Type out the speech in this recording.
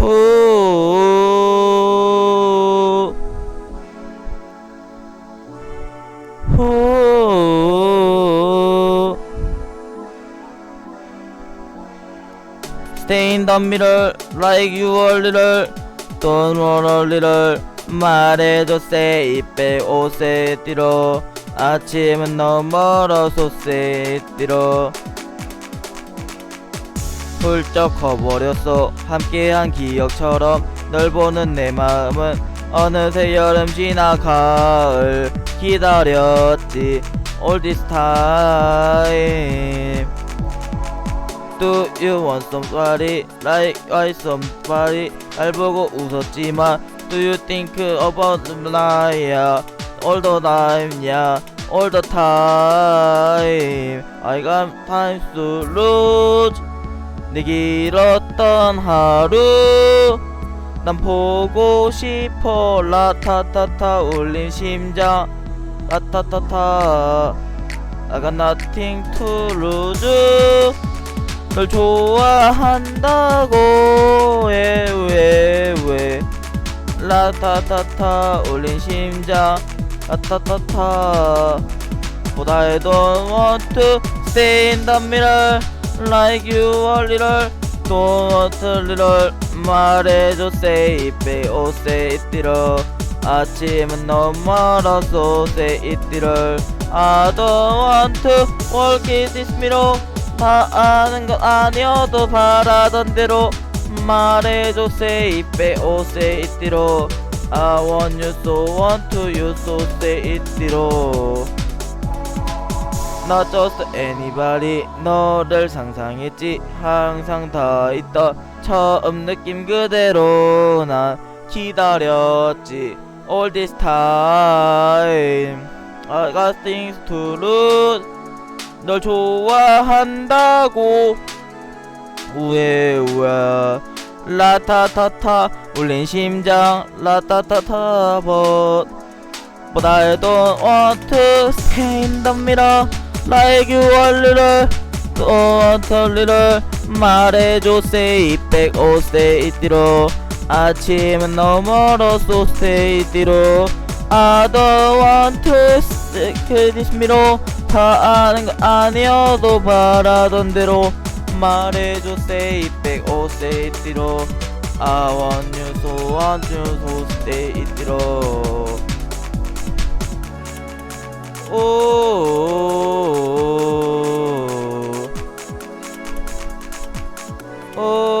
후. 후. Stay in the middle like you are little Don't wanna little 말해줘 say say it 뒤로 아침은 너무 멀어서 it 뒤로 훌쩍 커버렸어 함께한 기억처럼 널 보는 내 마음은 어느새 여름 지나 가을 기다렸지 all this time Do you want somebody like I somebody 날 보고 웃었지만 Do you think about 나야 all the time yeah all the time I got time to lose 내 길었던 하루 난 보고 싶어 라타타타 울린 심장 라타타타 I got nothing to lose 널 좋아한다고 왜왜왜 라타타타 울린 심장 라타타타 But I don't want to stay in the middle like you a little Don't a little 말해줘 say it babe oh say it 뒤로 아침은 너무 멀어서 say it 뒤를 I don't want to walk in this middle 다 아는 건 아니어도 바라던 대로 말해줘 say it babe oh say it 뒤로 I want you so want to you so say it 뒤로 Not just anybody 너를 상상했지 항상 다 있던 처음 느낌 그대로 난 기다렸지 All this time I got things to lose 널 좋아한다고 우에 우에 라타타타 울린 심장 라타타타 but But I don't want to stay in the Don't want a little 말해줘 it 뒤로 아침은 너무 it 뒤로 I don't want to stick this middle 다 아는 거 아니어도 바라던 대로 말해줘 it 뒤로 I want you so want you so stay 뒤로 오. お